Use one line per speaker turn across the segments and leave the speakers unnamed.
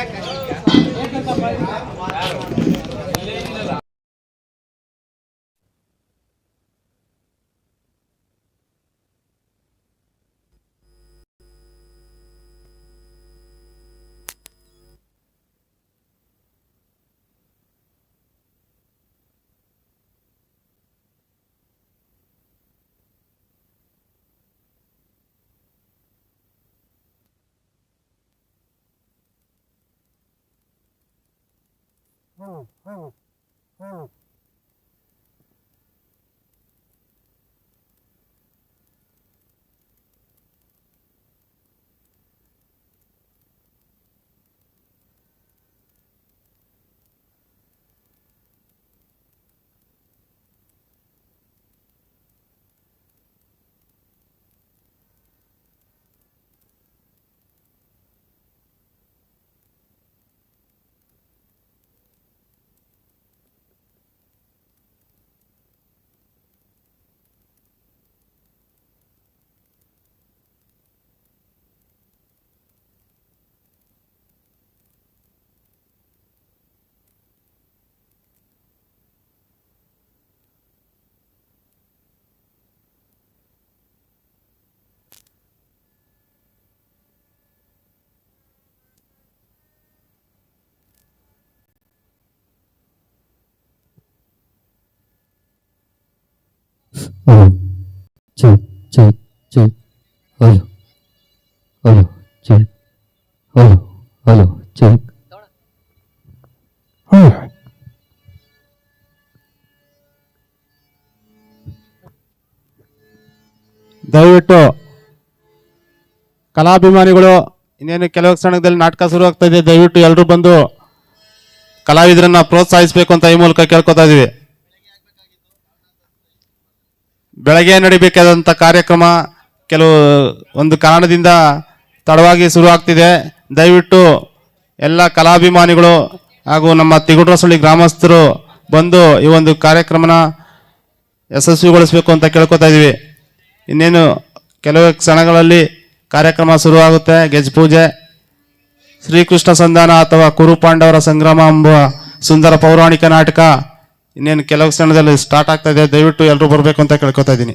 এক Oh, oh, oh. Check, check, check. Hello. Hello. Check. Hello. Hello. ಚಾ Hello.
ದಯವಿಟ್ಟು ಕಲಾಭಿಮಾನಿಗಳು ಇನ್ನೇನು ಕೆಲವು ಕ್ಷಣದಲ್ಲಿ ನಾಟಕ ಶುರು ಆಗ್ತಾ ಇದೆ ದಯವಿಟ್ಟು ಎಲ್ಲರೂ ಬಂದು ಕಲಾವಿದರನ್ನ ಪ್ರೋತ್ಸಾಹಿಸಬೇಕು ಅಂತ ಈ ಮೂಲಕ ಕೇಳ್ಕೊತಾ ಇದೀವಿ ಬೆಳಗ್ಗೆ ನಡಿಬೇಕಾದಂಥ ಕಾರ್ಯಕ್ರಮ ಕೆಲವು ಒಂದು ಕಾರಣದಿಂದ ತಡವಾಗಿ ಶುರು ಆಗ್ತಿದೆ ದಯವಿಟ್ಟು ಎಲ್ಲ ಕಲಾಭಿಮಾನಿಗಳು ಹಾಗೂ ನಮ್ಮ ತಿಗುಡ್ರಸಳ್ಳಿ ಗ್ರಾಮಸ್ಥರು ಬಂದು ಈ ಒಂದು ಕಾರ್ಯಕ್ರಮನ ಯಶಸ್ವಿಗೊಳಿಸಬೇಕು ಅಂತ ಕೇಳ್ಕೊತಾ ಇದ್ದೀವಿ ಇನ್ನೇನು ಕೆಲವು ಕ್ಷಣಗಳಲ್ಲಿ ಕಾರ್ಯಕ್ರಮ ಶುರುವಾಗುತ್ತೆ. ಗೆಜ್ ಪೂಜೆ ಶ್ರೀಕೃಷ್ಣ ಸಂಧಾನ ಅಥವಾ ಕುರು ಪಾಂಡವರ ಸಂಗ್ರಾಮ ಎಂಬ ಸುಂದರ ಪೌರಾಣಿಕ ನಾಟಕ ಇನ್ನೇನು ಕೆಲವು ಕ್ಷಣದಲ್ಲಿ ಸ್ಟಾರ್ಟ್ ಆಗ್ತಾ ಇದೆ ದಯವಿಟ್ಟು ಎಲ್ಲರೂ ಬರಬೇಕು ಅಂತ ಕೇಳ್ಕೊತಾ ಇದ್ದೀನಿ.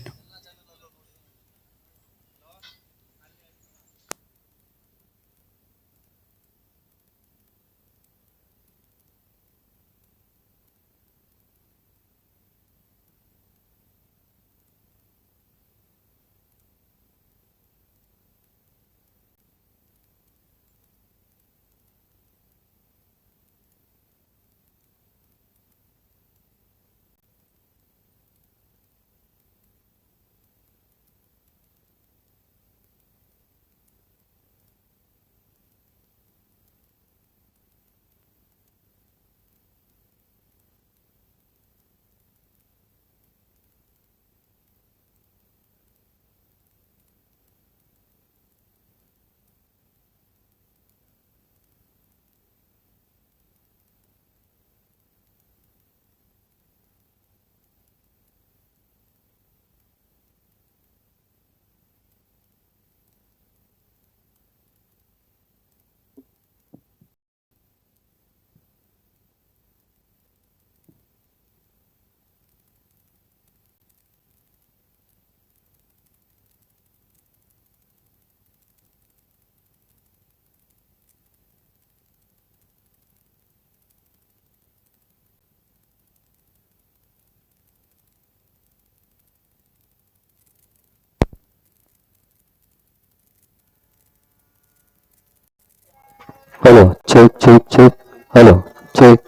Hello check check check hello check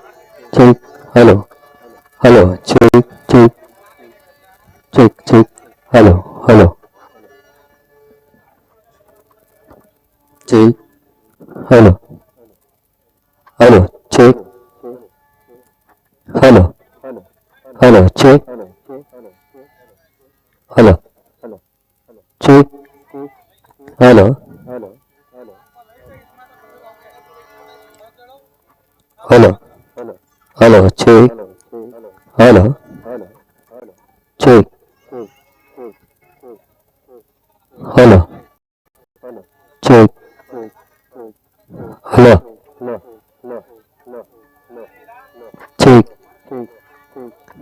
check hello hello check check check check hello hello check hello hello check hello hello check হয় না check hello check hello check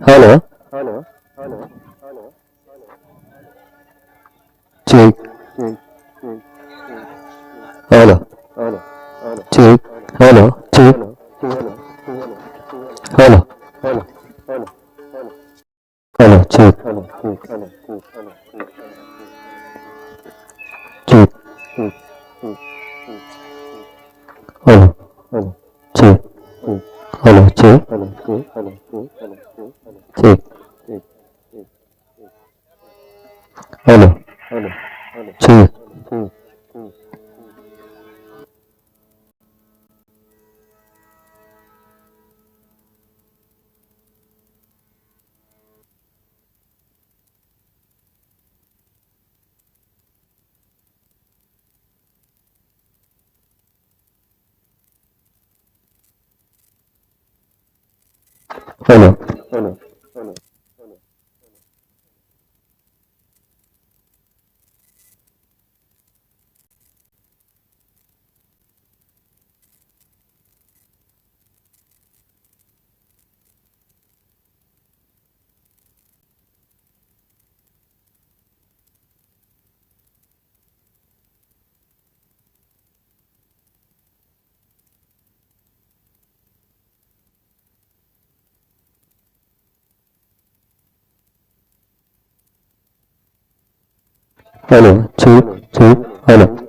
hello check hello check hello hello, check. Hello. Hello, Hello，朱。